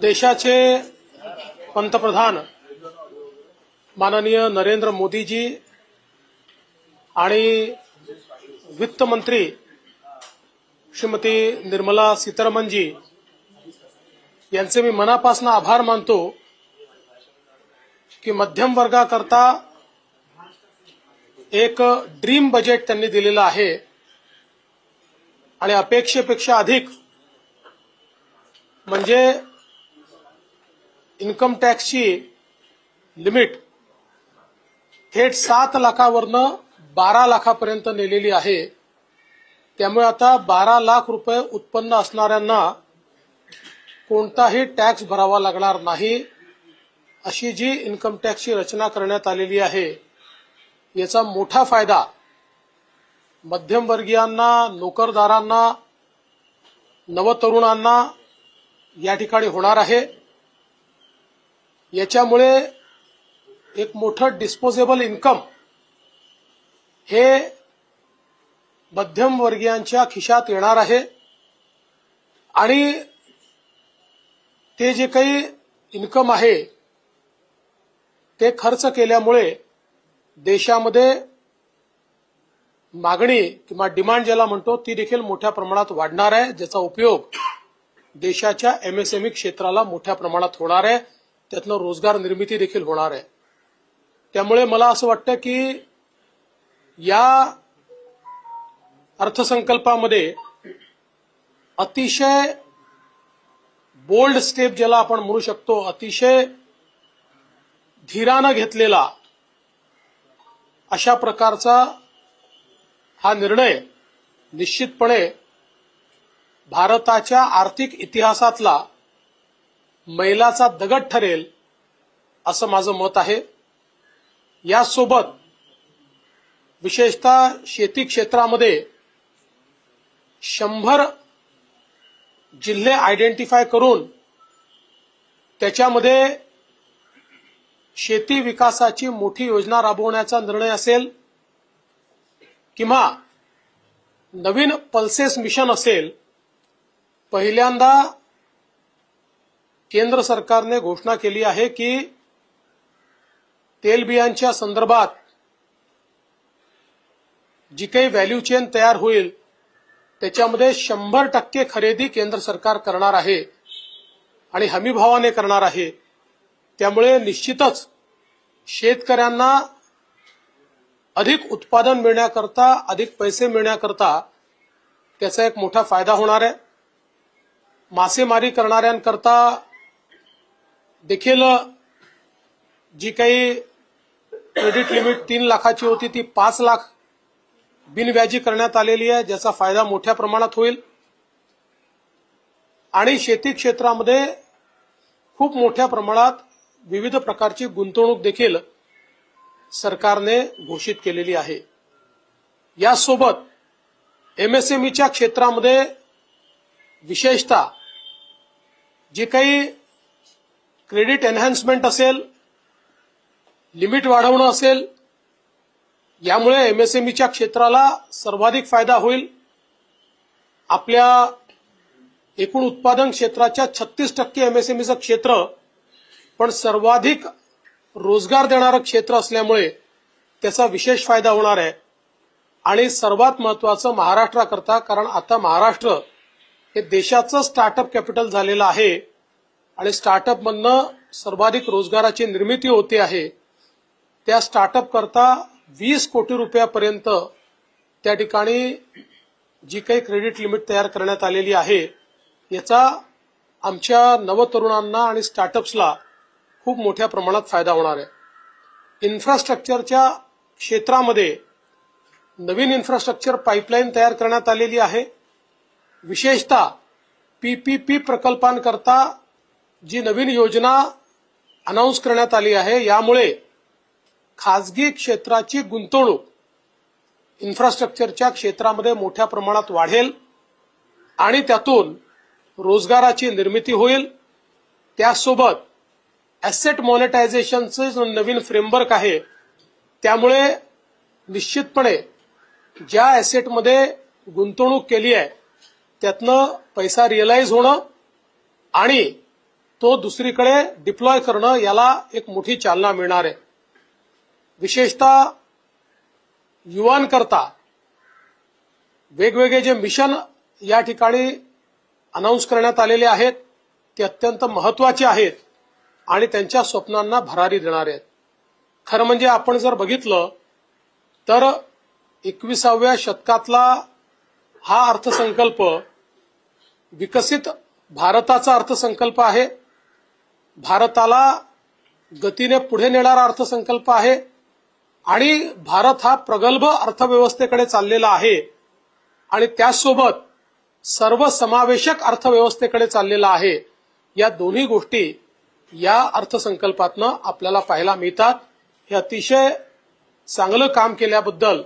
देशाचे पंतप्रधान माननीय नरेंद्र मोदीजी आणि वित्तमंत्री श्रीमती निर्मला सीतारामनजी यांचे मी मनापासून आभार मानतो की मध्यम वर्गाकरता एक ड्रीम बजेट त्यांनी दिलेलं आहे. आणि अपेक्षेपेक्षा अधिक. म्हणजे इन्कम टॅक्सची लिमिट थेट सात लाखावरनं बारा लाखापर्यंत नेलेली आहे. त्यामुळे आता बारा लाख रुपये उत्पन्न असणाऱ्यांना कोणताही टॅक्स भरावा लागणार नाही अशी जी इन्कम टॅक्सची रचना करण्यात आलेली आहे याचा मोठा फायदा मध्यमवर्गीयांना नोकरदारांना नवतरुणांना या ठिकाणी होणार आहे. याच्यामुळे एक मोठं डिस्पोजेबल इन्कम हे मध्यमवर्गीयांच्या खिशात येणार आहे. आणि ते जे काही इन्कम आहे ते खर्च केल्यामुळे देशामध्ये मागणी किंवा डिमांड ज्याला म्हणतो ती देखील मोठ्या प्रमाणात वाढणार आहे ज्याचा उपयोग देशाच्या एमएसएमई क्षेत्राला मोठ्या प्रमाणात होणार आहे. त्यातनं रोजगार निर्मिती देखील होणार आहे. त्यामुळे मला असं वाटतं की या अर्थसंकल्पामध्ये अतिशय बोल्ड स्टेप ज्याला आपण म्हणू शकतो अतिशय धीरानं घेतलेला अशा प्रकारचा हा निर्णय निश्चितपणे भारताच्या आर्थिक इतिहासातला मैलाचा दगड ठरेल असं माझं मत आहे. यासोबत विशेषतः शेती क्षेत्रामध्ये शंभर जिल्हे आयडेंटिफाय करून त्याच्यामध्ये शेती विकासाची मोठी योजना राबवण्याचा निर्णय असेल. किंवा नवीन पल्सेस मिशन असेल पहिल्यांदा केंद्र सरकारने घोषणा केली आहे की तेलबियांच्या संदर्भात जी काही व्हॅल्यू चेन तयार होईल त्याच्यामध्ये शंभर टक्के खरेदी केंद्र सरकार करणार आहे आणि हमीभावाने करणार आहे. त्यामुळे निश्चितच शेतकऱ्यांना अधिक उत्पादन मिळण्याकरता अधिक पैसे मिळण्याकरता त्याचा एक मोठा फायदा होणार आहे. मासेमारी करणाऱ्यांकरता देखील जी काही क्रेडिट लिमिट तीन लाखाची होती ती पाच लाख बिनव्याजी करण्यात आलेली आहे ज्याचा फायदा मोठ्या प्रमाणात होईल. आणि शेती क्षेत्रामध्ये खूप मोठ्या प्रमाणात विविध प्रकारची गुंतवणूक देखील सरकारने घोषित केलेली आहे. यासोबत एमएसएमईच्या क्षेत्रामध्ये विशेषतः जे काही क्रेडिट एन्हान्समेंट असेल लिमिट वाढवणं असेल यामुळे एमएसएमईच्या क्षेत्राला सर्वाधिक फायदा होईल. आपल्या एकूण उत्पादन क्षेत्राच्या छत्तीस टक्के एमएसएमईचं क्षेत्र पण सर्वाधिक रोजगार देणारं क्षेत्र असल्यामुळे त्याचा विशेष फायदा होणार आहे. आणि सर्वात महत्वाचं महाराष्ट्राकरता कारण आता महाराष्ट्र हे देशाचं स्टार्टअप कॅपिटल झालेलं आहे. आणि स्टार्टअपमधनं सर्वाधिक रोजगाराची निर्मिती होते आहे. त्या स्टार्टअप करता वीस कोटी रुपयापर्यंत त्या ठिकाणी जी काही क्रेडिट लिमिट तयार करण्यात आलेली आहे याचा आमच्या नवतरुणांना आणि स्टार्टअप्सला खूप मोठ्या प्रमाणात फायदा होणार आहे. इन्फ्रास्ट्रक्चरच्या क्षेत्रामध्ये नवीन इन्फ्रास्ट्रक्चर पाईपलाईन तयार करण्यात आलेली आहे. विशेषतः पीपीपी प्रकल्पांकरता जी नवीन योजना अनाऊन्स करण्यात आली आहे यामुळे खासगी क्षेत्राची गुंतवणूक इन्फ्रास्ट्रक्चरच्या क्षेत्रामध्ये मोठ्या प्रमाणात वाढेल आणि त्यातून रोजगाराची निर्मिती होईल. त्यासोबत ऍसेट मॉनिटायझेशनचं जो नवीन फ्रेमवर्क आहे त्यामुळे निश्चितपणे ज्या ऍसेटमध्ये गुंतवणूक केली आहे त्यातनं पैसा रिअलाइज होणं आणि तो दुसरीकडे डिप्लॉय करणं याला एक मोठी चालना मिळणार आहे. विशेषतः युवांकरता. वेगवेगळे जे मिशन या ठिकाणी अनाऊन्स करण्यात आलेले आहेत ते अत्यंत महत्त्वाचे आहेत. आणि त्यांच्या स्वप्नांना भरारी देणारे आहेत. खरं म्हणजे आपण जर बघितलं तर एकविसाव्या शतकातला हा अर्थसंकल्प विकसित भारताचा अर्थसंकल्प आहे. भारताला गतीने पुढे नेणारा अर्थसंकल्प आहे. आणि भारत हा प्रगल्भ अर्थव्यवस्थेकडे चाललेला आहे. आणि त्याचसोबत सर्वसमावेशक अर्थव्यवस्थेकडे चाललेला आहे. या दोन्ही गोष्टी या अर्थसंकल्पातनं आपल्याला पाहायला मिळतात. हे अतिशय चांगलं काम केल्याबद्दल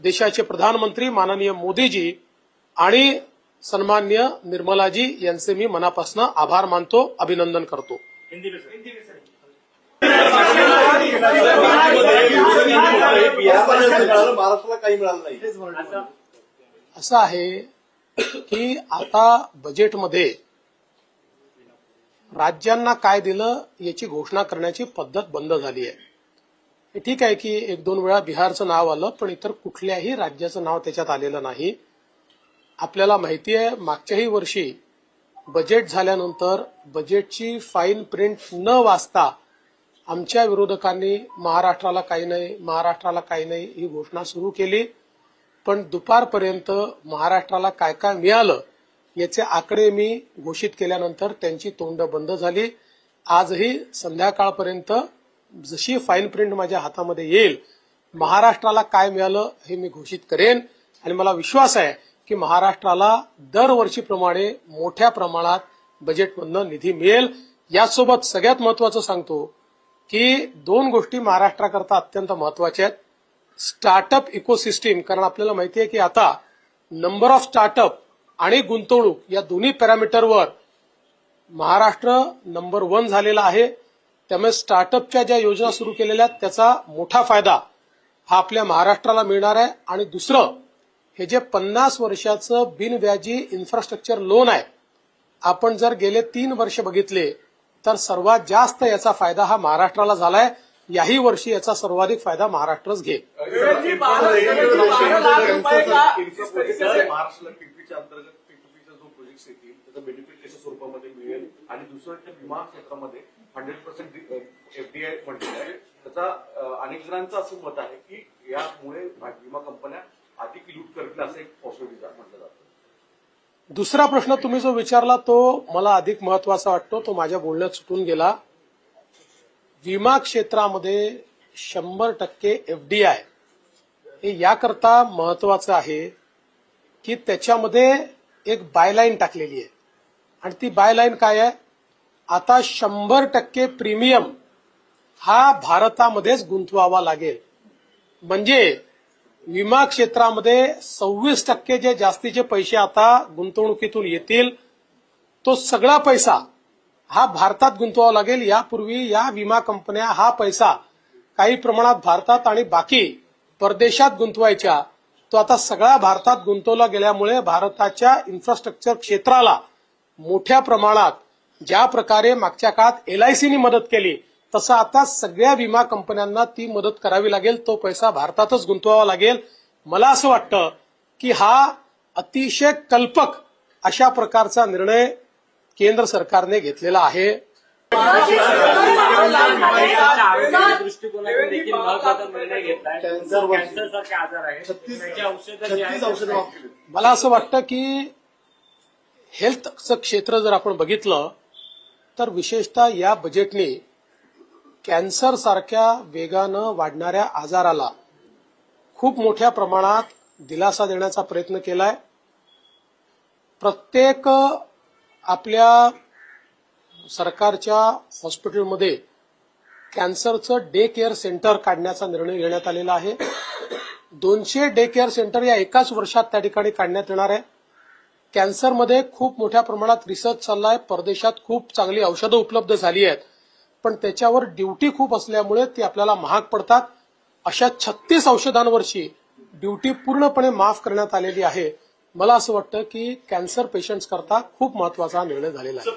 देशाचे प्रधानमंत्री माननीय मोदीजी आणि सन्मान्य निर्मलाजी यांचे मी मनापासून आभार मानतो अभिनंदन करतो. महाराष्ट्राला काही मिळालं नाही असं आहे की आता बजेटमध्ये राज्यांना काय दिलं याची घोषणा करण्याची पद्धत बंद झाली आहे. ठीक आहे की एक दोन वेळा बिहारचं नाव आलं पण इतर कुठल्याही राज्याचं नाव त्याच्यात आलेलं नाही. आपल्याला माहिती आहे मागच्याही वर्षी बजेट झाल्यानंतर बजेटची फाईन प्रिंट न वाचता आमच्या विरोधकांनी महाराष्ट्राला काही नाही महाराष्ट्राला काही नाही ही घोषणा सुरू केली. पण दुपारपर्यंत महाराष्ट्राला काय काय मिळालं याचे आकडे मी घोषित केल्यानंतर त्यांची तोंड बंद झाली. आजही संध्याकाळपर्यंत जशी फाईन प्रिंट माझ्या हातामध्ये येईल महाराष्ट्राला काय मिळालं हे मी घोषित करेन. आणि मला विश्वास आहे की महाराष्ट्राला दरवर्षीप्रमाणे मोठ्या प्रमाणात बजेटमधनं निधी मिळेल. यासोबत सगळ्यात महत्वाचं सांगतो की दोन गोष्टी महाराष्ट्राकरता अत्यंत महत्त्वाच्या आहेत. स्टार्टअप इकोसिस्टीम कारण आपल्याला माहिती आहे की आता नंबर ऑफ स्टार्टअप आणि गुंतवणूक या दोन्ही पॅरामीटरवर महाराष्ट्र नंबर वन झालेला आहे त्यामुळे स्टार्टअपच्या ज्या योजना सुरू केलेल्या आहेत त्याचा मोठा फायदा हा आपल्या महाराष्ट्राला मिळणार आहे आणि दुसरं हे जे पन्नास वर्षाचं बिनव्याजी इन्फ्रास्ट्रक्चर लोन आहे आपण जर गेले तीन वर्ष बघितले तर सर्वात जास्त याचा फायदा हा महाराष्ट्राला झालाय याही वर्षी याचा सर्वाधिक फायदा महाराष्ट्रच घे जी, अंतर्गत पीपीपीचा जो प्रोजेक्ट येतील त्याचा बेनिफिट कशा स्वरूपामध्ये मिळेल. आणि दुसरं त्या विमा क्षेत्रामध्ये हंड्रेड पर्सेंट एफडीआय म्हटलेलं आहे. त्याचा अनेक जणांचं असं मत आहे की यामुळे विमा कंपन्या अधिक लूट करतील असं एक पॉसिबिलिटी म्हटलं जातं. दुसरा प्रश्न तुम्ही जो विचारला तो मला अधिक महत्त्वाचा वाटतो. तो माझ्या बोलण्यात सुटून गेला. विमा क्षेत्रामध्ये शंभर टक्के एफडीआय हे याकरता महत्वाचं आहे. की त्याच्यामध्ये एक बायलाईन टाकलेली आहे. आणि ती बायलाईन काय आहे? आता शंभर टक्के प्रीमियम हा भारतामध्येच गुंतवावा लागेल. म्हणजे विमा क्षेत्रामध्ये सव्वीस टक्के जे जास्तीचे पैसे आता गुंतवणुकीतून येतील तो सगळा पैसा हा भारतात गुंतवावा लागेल. यापूर्वी या विमा कंपन्या हा पैसा काही प्रमाणात भारतात आणि बाकी परदेशात गुंतवायच्या. तो आता सगळा भारतात गुंतवला गेल्यामुळे भारताच्या इन्फ्रास्ट्रक्चर क्षेत्राला मोठ्या प्रमाणात ज्या प्रकारे मागच्या काळात एलआयसीनी मदत केली तसं आता सगळ्या विमा कंपन्यांना ती मदत करावी लागेल तो पैसा भारतातच गुंतवावा लागेल. मला असं वाटतं की हा अतिशय कल्पक अशा प्रकारचा निर्णय केंद्र सरकारने घेतलेला आहे. दृष्टिकोनातून देखील महत्त्वाचा निर्णय कॅन्सर आजार त्याची औषधं जी आहेत औषधं मला असं वाटतं की हेल्थचं क्षेत्र जर आपण बघितलं तर विशेषतः या बजेटने कॅन्सर सारख्या वेगानं वाढणाऱ्या आजाराला खूप मोठ्या प्रमाणात दिलासा देण्याचा प्रयत्न केलाय. प्रत्येक आपल्या सरकारच्या हॉस्पिटलमध्ये कॅन्सरचं डे केअर सेंटर काढण्याचा निर्णय घेण्यात आलेला आहे. दोनशे डे केअर सेंटर या एकाच वर्षात त्या ठिकाणी काढण्यात येणार आहे. कॅन्सरमध्ये खूप मोठ्या प्रमाणात रिसर्च चाललाय. परदेशात खूप चांगली औषधं उपलब्ध झाली आहेत. पण त्याच्यावर ड्युटी खूप असल्यामुळे ती आपल्याला महाग पडतात. अशा छत्तीस औषधांवरची ड्युटी पूर्णपणे माफ करण्यात आलेली आहे. मला असं वाटतं की कॅन्सर पेशंट्स करता खूप महत्त्वाचा निर्णय झालेला आहे.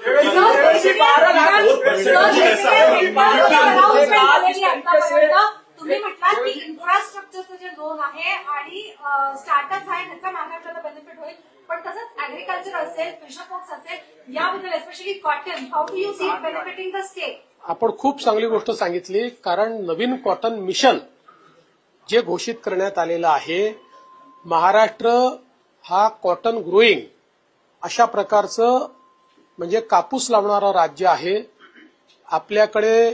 तुम्ही म्हटलात की इन्फ्रास्ट्रक्चरचं जे लोन आहे आणि स्टार्टअप आहे त्याचा महाराष्ट्राला बेनिफिट होईल पण तसंच असेल असेल याबद्दल especially cotton how do you see benefiting the state आपण खूप चांगली गोष्ट सांगितली कारण नवीन कॉटन मिशन जे घोषित करण्यात आलेलं आहे महाराष्ट्र हा कॉटन ग्रोईंग अशा प्रकारचं म्हणजे कापूस लावणारं राज्य आहे. आपल्याकडे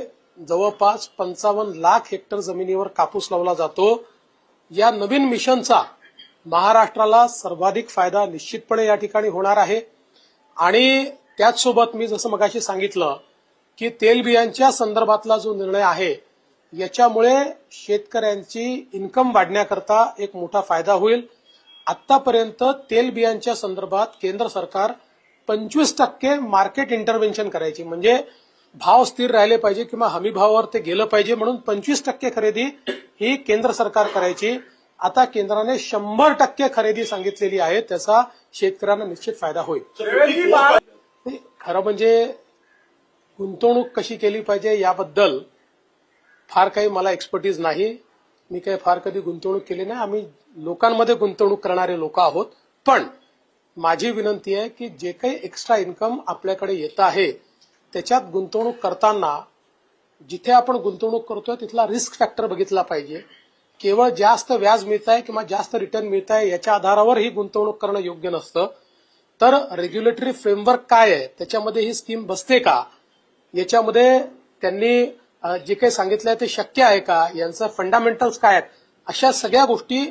जवळपास पंचावन्न लाख हेक्टर जमिनीवर कापूस लावला जातो. या नवीन मिशनचा महाराष्ट्राला सर्वाधिक फायदा निश्चितपणे या ठिकाणी होणार आहे. आणि त्याचसोबत मी जसं मगाशी सांगितलं की तेलबियांच्या संदर्भातला जो निर्णय आहे याच्यामुळे शेतकऱ्यांची इन्कम वाढण्याकरता एक मोठा फायदा होईल. आतापर्यंत तेलबियांच्या संदर्भात केंद्र सरकार पंचवीस टक्के मार्केट इंटरव्हेन्शन करायची. म्हणजे भाव स्थिर राहिले पाहिजे किंवा हमी भावावर ते गेलं पाहिजे म्हणून पंचवीस टक्के खरेदी ही केंद्र सरकार करायची. आता केंद्राने शंभर टक्के खरेदी सांगितलेली आहे त्याचा शेतकऱ्यांना निश्चित फायदा होईल. खरं म्हणजे गुंतवणूक कशी केली पाहिजे याबद्दल फार काही मला एक्सपर्टीज नाही. मी काही फार कधी गुंतवणूक केली नाही. आम्ही लोकांमध्ये गुंतवणूक करणारे लोक आहोत. पण माझी विनंती आहे की जे काही एक्स्ट्रा इन्कम आपल्याकडे येत आहे त्याच्यात गुंतवणूक करताना जिथे आपण गुंतवणूक करतोय तिथला रिस्क फॅक्टर बघितला पाहिजे. केवळ जास्त व्याज मिळत आहे किंवा जास्त रिटर्न मिळत आहे याच्या आधारावर ही गुंतवणूक करणं योग्य नसतं. तर रेग्युलेटरी फ्रेमवर्क काय आहे? त्याच्यामध्ये ही स्कीम बसते का? याच्यामध्ये त्यांनी जे काही सांगितलंय ते शक्य आहे का? यांचं फंडामेंटल्स काय आहेत? अशा सगळ्या गोष्टी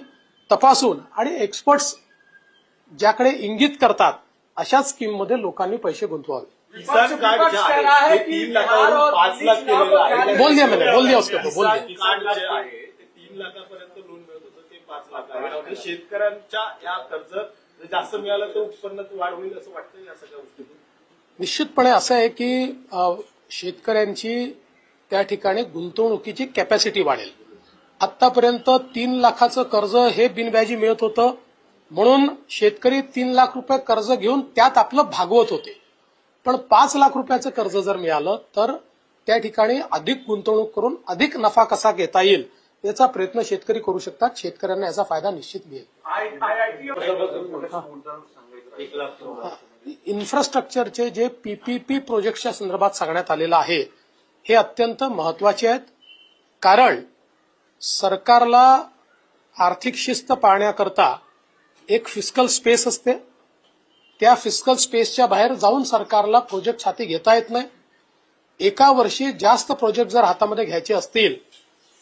तपासून आणि एक्सपर्ट्स ज्याकडे इंगित करतात अशा स्कीममध्ये लोकांनी पैसे गुंतवावे. किसान कार्ड जे आहे ते तीन लाखावरून पाच लाख केलेलं आहे. बोल दिया मैंने बोल दिया उसके ऊपर बोल दिया किसान कार्ड जे आहे ते तीन लाखापर्यंत लोन मिळत होतं ते पाच लाख आहे. शेतकऱ्यांच्या या कर्ज जर जास्त मिळालं तर उत्पन्नात वाढ होईल असं वाटतं या सगळ्या गोष्टीतून? निश्चितपणे असं आहे की शेतकऱ्यांची त्या ठिकाणी गुंतवणुकीची कॅपॅसिटी वाढेल. आतापर्यंत तीन लाखाचं कर्ज हे बिनव्याजी मिळत होतं. म्हणून शेतकरी तीन लाख रुपये कर्ज घेऊन त्यात आपलं भागवत होते. पण पाच लाख रुपयाचं कर्ज जर मिळालं तर त्या ठिकाणी अधिक गुंतवणूक करून अधिक नफा कसा घेता येईल याचा प्रयत्न शेतकरी करू शकतात. शेतकऱ्यांना याचा फायदा निश्चित मिळेल. इन्फ्रास्ट्रक्चरचे जे पीपीपी प्रोजेक्टच्या संदर्भात सांगण्यात आलेलं आहे हे अत्यंत महत्त्वाचे आहेत. कारण सरकारला आर्थिक शिस्त पाळण्याकरता एक फिस्कल स्पेस असते. त्या फिस्कल स्पेसच्या बाहेर जाऊन सरकारला प्रोजेक्ट हाती घेता येत नाही. एका वर्षी जास्त प्रोजेक्ट जर हातामध्ये घ्यायचे असतील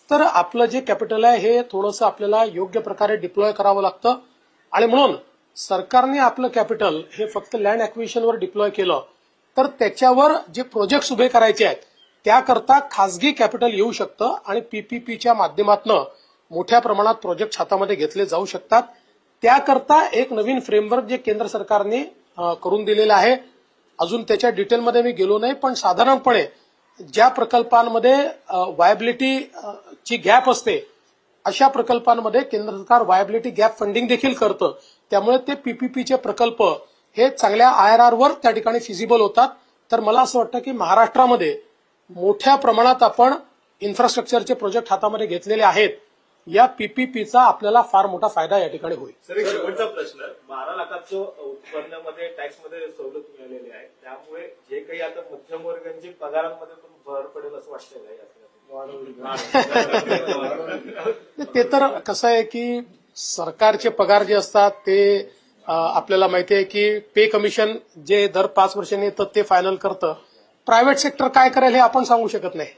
तर आपलं जे कॅपिटल आहे हे थोडंसं आपल्याला योग्य प्रकारे डिप्लॉय करावं लागतं. आणि म्हणून सरकारने आपलं कॅपिटल हे फक्त लँड ॲक्विशनवर डिप्लॉय केलं तर त्याच्यावर जे प्रोजेक्ट उभे करायचे आहेत त्याकरता खासगी कॅपिटल येऊ शकतं आणि पीपीपीच्या माध्यमातून मोठ्या प्रमाणात प्रोजेक्ट हातामध्ये घेतले जाऊ शकतात. त्याकरता एक नवीन फ्रेमवर्क जे केंद्र सरकारने करून दिलेलं आहे. अजून त्याच्या डिटेलमध्ये मी गेलो नाही पण साधारणपणे ज्या प्रकल्पांमध्ये वायबिलिटी ची गॅप असते अशा प्रकल्पांमध्ये केंद्र सरकार वायबिलिटी गॅप फंडिंग देखील करतं. त्यामुळे ते पीपीपीचे प्रकल्प हे चांगल्या आय आर आरवर त्या ठिकाणी फिजिबल होतात. तर मला असं वाटतं की महाराष्ट्रामध्ये मोठ्या प्रमाणात आपण इन्फ्रास्ट्रक्चरचे प्रोजेक्ट हातामध्ये घेतलेले आहेत. या पीपीपीचा आपल्याला फार मोठा फायदा या ठिकाणी होईल. सर एक शेवटचा प्रश्न. बारा लाखाचं उत्पन्नामध्ये टॅक्समध्ये सवलत मिळालेली आहे. त्यामुळे जे काही आता मध्यमवर्गांच्या पगारांमध्ये पण भर पडेल असं सगळ्यात? ते तर कसं आहे की सरकारचे पगार जे असतात ते आपल्याला माहिती आहे की पे कमिशन जे दर पाच वर्षांनी येतं ते फायनल करतं. प्रायव्हेट सेक्टर काय करेल हे आपण सांगू शकत नाही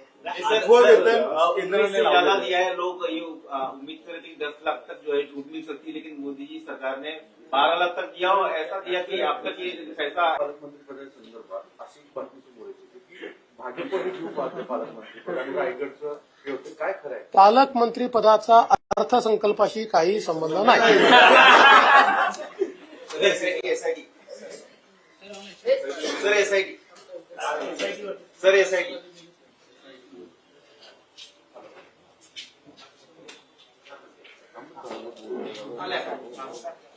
है लोग उम्मीद कर रहे थे दस लाख तक जो है छूट मिल सकती है लेकिन मोदी जी सरकार ने बारह लाख तक दिया और ऐसा दिया कि अब तक ये फैसला पालकमंत्री पदासंदर्भात अशी बातमी समोर येते की भाजपने घेऊ पाहते पालकमंत्री पद आणि रायगडचं हे होते काय खरं आहे पालकमंत्री पदाचा अर्थसंकल्पाशी काही संबंध नाही sir sir SIT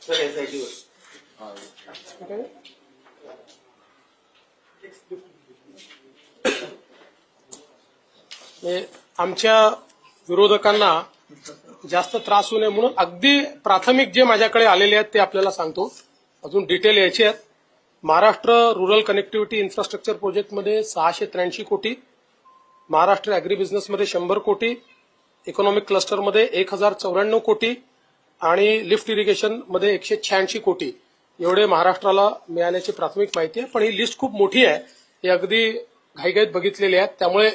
sir SIT sir आमच्या विरोधकांना जास्त त्रास होऊ नये म्हणून अगदी प्राथमिक जे माझ्याकडे आलेले आहेत ते आपल्याला सांगतो. अजून डिटेल यायचे आहेत. महाराष्ट्र रुरल कनेक्टिव्हिटी इन्फ्रास्ट्रक्चर प्रोजेक्टमध्ये सहाशे त्र्याऐंशी कोटी महाराष्ट्र अॅग्री बिझनेसमध्ये शंभर कोटी इकॉनॉमिक क्लस्टरमध्ये एक हजार चौऱ्याण्णव कोटी आणि लिफ्ट इरिगेशनमध्ये एकशे शहाऐंशी कोटी. एवढे महाराष्ट्राला मिळाल्याची प्राथमिक माहिती आहे पण ही लिस्ट खूप मोठी आहे. हे अगदी घाईघाईत बघितलेली आहे. त्यामुळे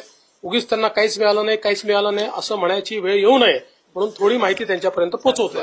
उगीच त्यांना काहीच मिळालं नाही काहीच मिळालं नाही असं म्हणायची वेळ येऊ नये म्हणून थोडी माहिती त्यांच्यापर्यंत पोहोचवतो